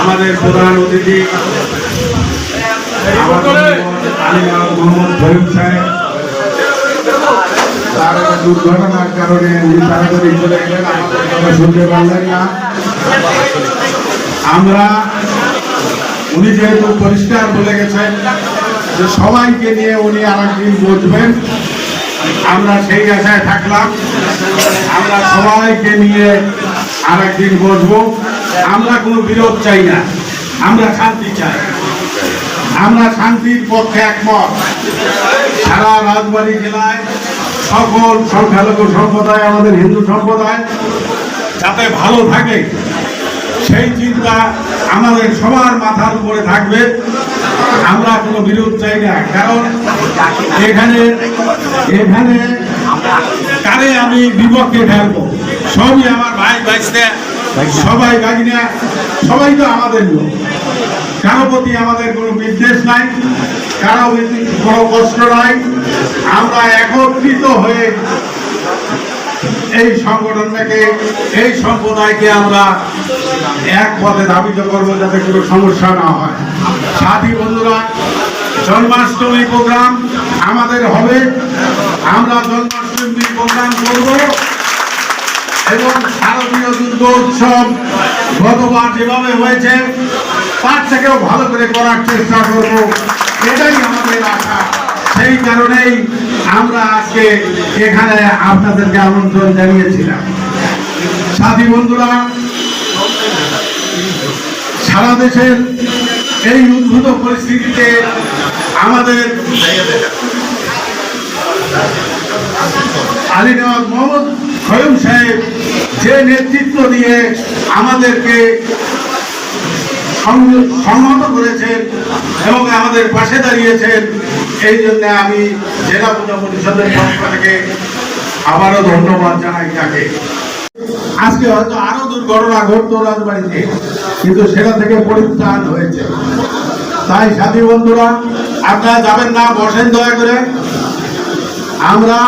আমাদের প্রধান অতিথি তার দুর্ঘটনার কারণে উনি তাড়াতাড়ি চলে গেলেন আমাদের শুনতে পারলেন না। আমরা উনি যেহেতু পরিষ্কার বলে গেছেন যে সবাইকে নিয়ে উনি আর আরেকদিন বসবেন। আমরা সেই আশায় থাকলাম। আমরা সবাইকে নিয়ে আরেকদিন বসবো। আমরা কোনো বিরোধ চাই না। আমরা শান্তি চাই। আমরা শান্তির পক্ষে একমত। সারা রাজবাড়ী জেলায় সকল সংখ্যালঘু সম্প্রদায়, আমাদের হিন্দু সম্প্রদায়, যাতে ভালো থাকে, সেই চিন্তা আমাদের সবার মাথার উপরে থাকবে। আমরা কোনো বিরোধ চাই না। কারণ এখানে এখানে কারে আমি বিপক্ষে ফেলব সবই আমার ভাই ভাইসরা সবাই ভাগিনা সবাই তো আমাদের লোক। কারও প্রতি আমাদের কোনো বিদ্বেষ নাই, কারও কোনো কষ্ট নাই। আমরা একত্রিত হয়ে এই সংগঠনটাকে এই সম্প্রদায়কে আমরা এক পথে ধাবিত করব যাতে কোনো সমস্যা না হয়। সাথী বন্ধুরা, জন্মাষ্টমী প্রোগ্রাম আমাদের হবে। আমরা জন্মাষ্টমী প্রোগ্রাম করব এবং শারদীয় দুর্গ উৎসব গতবার যেভাবে হয়েছে, তার থেকেও ভালো করে করার চেষ্টা করব। এটাই আমাদের আশা। সেই কারণেই আমরা আজকে এখানে আপনাদেরকে আমন্ত্রণ জানিয়েছিলাম। সাথী বন্ধুরা, সারা দেশের এই উদ্ভূত পরিস্থিতিতে আমাদের আলী নওয়াজ মোহাম্মদ সাহেব যে নেতৃত্ব দিয়ে আমাদেরকে সংহত করেছেন এবং আমাদের পাশে দাঁড়িয়েছেন। এই জন্য আমি জেলা পূজা পরিষদের পক্ষ থেকে আবারও ধন্যবাদ জানাই তাকে। আজকে হয়তো আরও দুর্ঘটনা ঘটতো রাজবাড়িতে, কিন্তু সেটা থেকে পরিত্রাণ হয়েছে। তাই সাথী বন্ধুরা, আপনারা যাবেন না, বসেন দয়া করে। আমরা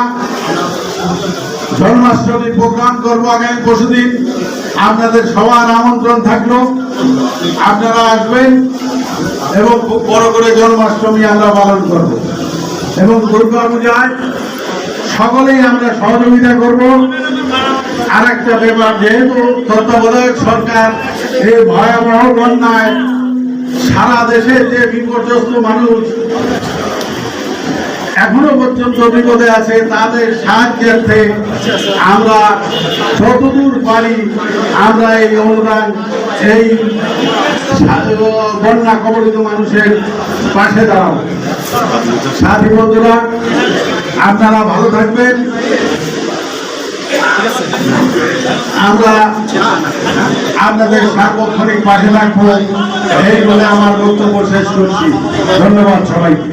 জন্মাষ্টমী প্রোগ্রাম করব আগামী পরশুদিন। আপনাদের সবার আমন্ত্রণ থাকল। আপনারা আসবেন এবং খুব বড় করে জন্মাষ্টমী আমরা পালন করব। এবং দুর্গা পূজায় সকলেই আমরা সহযোগিতা করব। আর একটা ব্যাপার, যেহেতু তত্ত্বাবধায়ক সরকার এই ভয়াবহ বন্যায় সারা দেশে যে বিপর্যস্ত মানুষ এখনও পর্যন্ত বিপদে আছে, তাদের সাহায্যার্থে আমরা যতদূর পারি আমরা এই অনুদান, এই বন্যা কবলিত মানুষের পাশে দাঁড়াবো। সাথী বন্ধুরা, আপনারা ভালো থাকবেন। আমরা আপনাদের সার্বক্ষণিক পাশে রাখব এই বলে আমার বক্তব্য শেষ করছি। ধন্যবাদ সবাইকে।